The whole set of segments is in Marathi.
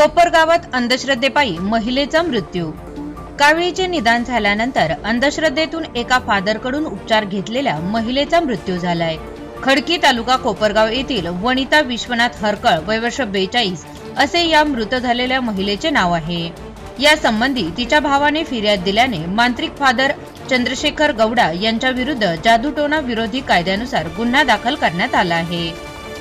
कोपर गावात अंधश्रद्धेपायी महिलेचा मृत्यू. कावळीचे निदान झाल्यानंतर अंधश्रद्धेतून एका फादरकडून उपचार घेतलेल्या महिलेचा मृत्यू झालाय. खडकी तालुका कोपरगाव येथील वनिता विश्वनाथ हरकळ वयवर्ष बेचाळीस असे या मृत झालेल्या महिलेचे नाव आहे. या संबंधी तिच्या भावाने फिर्याद दिल्याने मांत्रिक फादर चंद्रशेखर गौडा यांच्या विरुद्ध जादूटोना विरोधी कायद्यानुसार गुन्हा दाखल करण्यात आला आहे.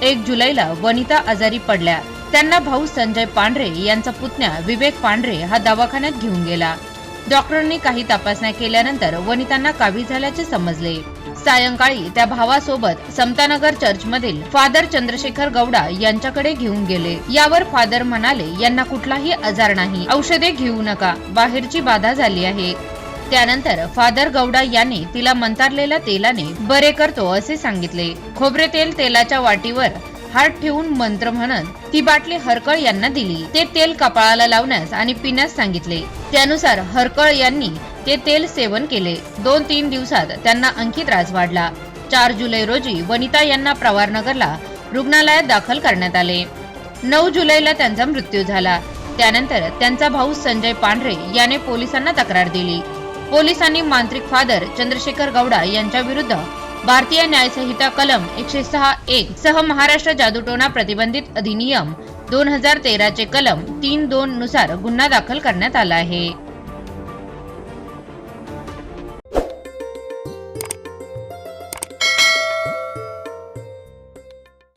एक जुलैला वनिता आजारी पडल्या. त्यांना भाऊ संजय पांढरे यांचा पुतण्या विवेक पांढरे हा दवाखान्यात घेऊन गेला. डॉक्टरांनी काही तपासण्या केल्यानंतर वनितांना कावी झाल्याचे समजले. सायंकाळी त्या भावासोबत समतानगर चर्चमधील फादर चंद्रशेखर गौडा यांच्याकडे घेऊन गेले. यावर फादर म्हणाले यांना कुठलाही आजार नाही. औषधे घेऊ नका. बाहेरची बाधा झाली आहे. त्यानंतर फादर गौडा यांनी तिला मंतारलेल्या तेलाने बरे करतो असे सांगितले. खोबरे तेल तेलाच्या वाटीवर हात ठेवून मंत्र म्हणत ती बाटली हरकळ यांना दिली. ते तेल कपाळाला लावण्यास आणि पिण्यास सांगितले. त्यानुसार हरकळ यांनी ते तेल सेवन केले. दोन तीन दिवसात त्यांना अंकित त्रास वाढला. चार जुलै रोजी वनिता यांना प्रवारनगरला रुग्णालयात दाखल करण्यात आले. नऊ जुलैला त्यांचा मृत्यू झाला. त्यानंतर त्यांचा भाऊ संजय पांढरे याने पोलिसांना तक्रार दिली. पोलिसांनी मांत्रिक फादर चंद्रशेखर गौडा यांच्या विरुद्ध भारतीय न्यायसंहिता कलम एकशे सहा एक सह महाराष्ट्र जादूटोना प्रतिबंधित अधिनियम दोन हजार तेराचे कलम तीन दोन नुसार गुन्हा दाखल करण्यात आला आहे.